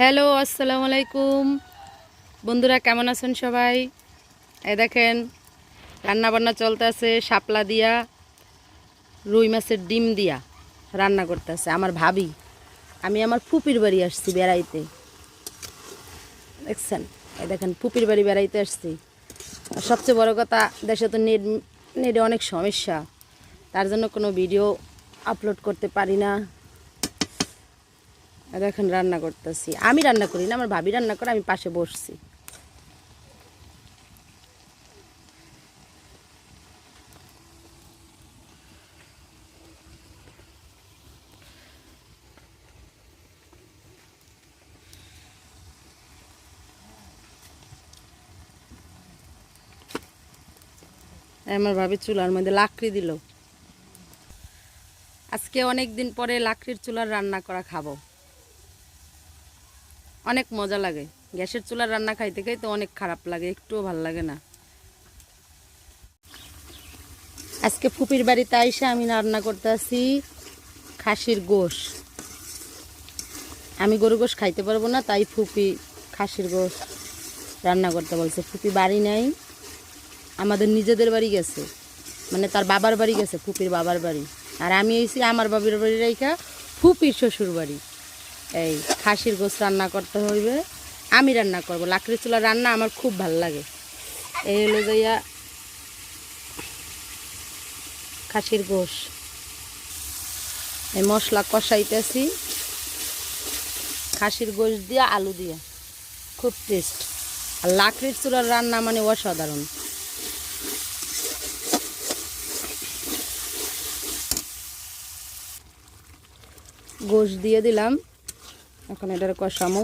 Hello, আসসালামু আলাইকুম। বন্ধুরা, কেমন আছেন সবাই? এই দেখেন রান্না বান্না চলতেছে, শাপলা দিয়া, রুই মাছের ডিম দিয়া রান্না করতেছে আমার ভাবি। আমি আমার ফুপির বাড়ি আসছি বেড়াইতে। দেখছেন? এই দেখেন, ফুপির বাড়ি বেড়াইতে আসছি। সবচেয়ে বড় কথা, দেশে তো নেট, নেটে অনেক সমস্যা। তার জন্য কোনো ভিডিও আপলোড করতে পারি না। এখন রান্না করতেছি। আমি রান্না করি না, আমার ভাবি রান্না করে, আমি পাশে বসছি। আমার ভাবি চুলার মধ্যে লাকড়ি দিল। আজকে অনেক দিন পরে লাকড়ির চুলার রান্না করা খাব। অনেক মজা লাগে। গ্যাসের চুলার রান্না খাইতে খাইতে অনেক খারাপ লাগে, একটুও ভালো লাগে না। আজকে ফুপির বাড়িতে আইসে আমি রান্না করতে আসি খাসির গোশ। আমি গরু গোশ খাইতে পারব না, তাই ফুপি খাসির গোশ রান্না করতে বলছে। ফুপি বাড়ি নাই, আমাদের নিজেদের বাড়ি গেছে মানে তার বাবার বাড়ি গেছে, ফুপির বাবার বাড়ি। আর আমি এসেছি আমার বাবির বাড়ি রেখা ফুপির শ্বশুর বাড়ি। এই খাসির গোস রান্না করতে হইবে। আমি রান্না করব। লাকড়ি চুলা রান্না আমার খুব ভালো লাগে। এই হলো যাইয়া খাসির গোস এই মশলা কষাইতেছি। খাসির গোশ দিয়ে আলু দিয়ে। খুব টেস্ট আর লাকড়ির চুলার রান্না মানে অসাধারণ। গোশ দিয়ে দিলাম। এখন এটার কষামো।